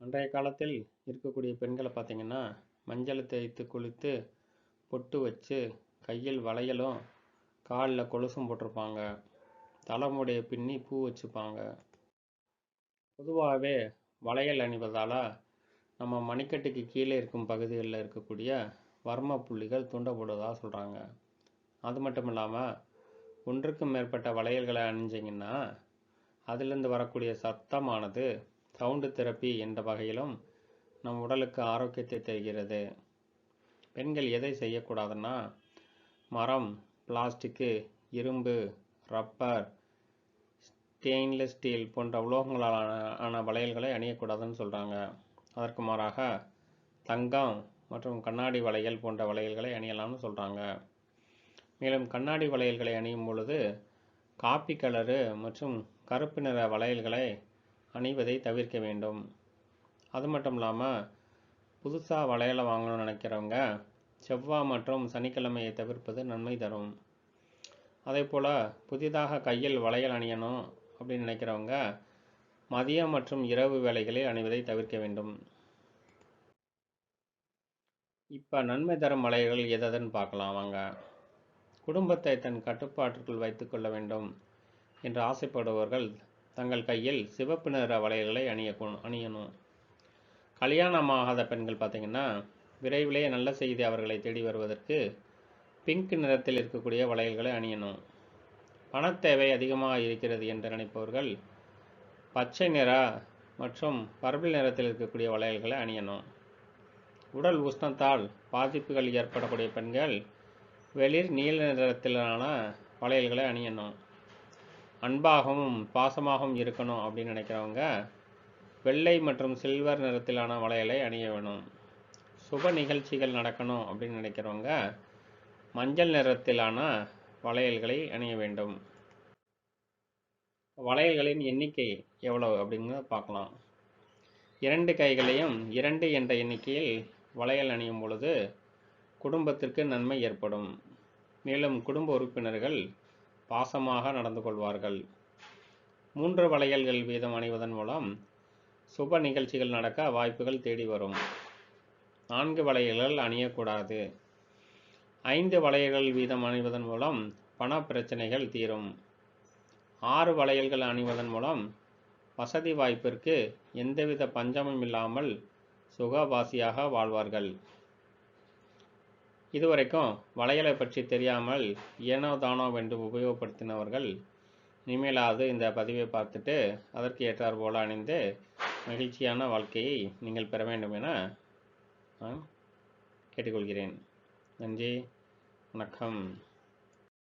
அன்றைய காலத்தில் இருக்கக்கூடிய பெண்களை பார்த்தீங்கன்னா மஞ்சள் தேய்த்து குளித்து பொட்டு வச்சு கையில் வளையலும் காலில் கொலுசும் போட்டிருப்பாங்க. தலைமுடைய பின்னி பூ வச்சுப்பாங்க. பொதுவாகவே வளையல் அணிவதால் நம்ம மணிக்கட்டுக்கு கீழே இருக்கும் பகுதிகளில் இருக்கக்கூடிய வர்ம புள்ளிகள் தூண்டப்படுவதாக சொல்கிறாங்க அது மட்டும் இல்லாமல் ஒன்றுக்கும் மேற்பட்ட வளையல்களை அணிஞ்சிங்கன்னா அதிலிருந்து வரக்கூடிய சத்தமானது சவுண்டு தெரப்பி என்ற வகையிலும் நம் உடலுக்கு ஆரோக்கியத்தை தருகிறது. பெண்கள் எதை செய்யக்கூடாதுன்னா மரம் பிளாஸ்டிக்கு இரும்பு ரப்பர் ஸ்டெயின்லெஸ் ஸ்டீல் போன்ற உலோகங்களான ஆன வளையல்களை அணியக்கூடாதுன்னு சொல்கிறாங்க அதற்கு மாறாக தங்கம் மற்றும் கண்ணாடி வளையல் போன்ற வளையல்களை அணியலாம்னு சொல்கிறாங்க மேலும் கண்ணாடி வளையல்களை அணியும் பொழுது காப்பி கலரு மற்றும் கருப்பு நிற வளையல்களை அணிவதை தவிர்க்க வேண்டும். அது மட்டும் இல்லாமல் புதுசாக வளையலை வாங்கணும்னு நினைக்கிறவங்க செவ்வாய் மற்றும் சனிக்கிழமையை தவிர்ப்பது நன்மை தரும். அதே போல் புதிதாக கையில் வளையல் அணியணும் அப்படின்னு நினைக்கிறவங்க மதியம் மற்றும் இரவு வேலைகளில் அணிவதை தவிர்க்க வேண்டும். இப்போ நன்மை தரும் வளையல்கள் எததுன்னு பார்க்கலாம் வாங்க. குடும்பத்தை தன் கட்டுப்பாட்டுக்குள் வைத்துக்கொள்ள வேண்டும் என்று ஆசைப்படுபவர்கள் தங்கள் கையில் சிவப்பு நிற வளையல்களை அணிய அணியணும். கல்யாணமாகாத பெண்கள் பார்த்திங்கன்னா விரைவிலே நல்ல செய்தி அவர்களை தேடி வருவதற்கு பிங்க் நிறத்தில் இருக்கக்கூடிய வளையல்களை அணியணும். பணத்தேவை அதிகமாக இருக்கிறது என்று நினைப்பவர்கள் பச்சை நிற மற்றும் பர்பிள் நிறத்தில் இருக்கக்கூடிய வளையல்களை அணியணும். உடல் உஷ்ணத்தால் பாதிப்புகள் ஏற்படக்கூடிய பெண்கள் வெளிர் நீல நிறத்திலான வளையல்களை அணியணும். அன்பாகவும் பாசமாகவும் இருக்கணும் அப்படின்னு நினைக்கிறவங்க வெள்ளை மற்றும் சில்வர் நிறத்திலான வளையலை அணிய வேணும். சுப நிகழ்ச்சிகள் நடக்கணும் அப்படின்னு நினைக்கிறவங்க மஞ்சள் நிறத்திலான வளையல்களை அணிய வேண்டும். வளையல்களின் எண்ணிக்கை எவ்வளவு அப்படிங்கிறத பார்க்கலாம். இரண்டு கைகளையும் இரண்டு என்ற எண்ணிக்கையில் வளையல் அணியும் பொழுது குடும்பத்திற்கு நன்மை ஏற்படும். மேலும் குடும்ப உறுப்பினர்கள் பாசமாக நடந்து கொள்வார்கள். மூன்று வளையல்கள் வீதம் அணிவதன் மூலம் சுப நிகழ்ச்சிகள் நடக்க வாய்ப்புகள் தேடி வரும். நான்கு வளையல்கள் அணியக்கூடாது. ஐந்து வளையல்கள் வீதம் அணிவதன் மூலம் பண பிரச்சனைகள் தீரும். ஆறு வளையல்கள் அணிவதன் மூலம் வசதி வாய்ப்பிற்கு எந்தவித பஞ்சமும் இல்லாமல் சுகவாசியாக வாழ்வார்கள். இதுவரைக்கும் வளையலை பற்றி தெரியாமல் ஏனோ தானோ வென்று உபயோகப்படுத்தினவர்கள் இனிமேலாவது இந்த பதிவை பார்த்துட்டு அதற்கு ஏற்றார் போல அணிந்து மகிழ்ச்சியான வாழ்க்கையை நீங்கள் பெற வேண்டும் என நான் கேட்டுக்கொள்கிறேன். நன்றி. வணக்கம்.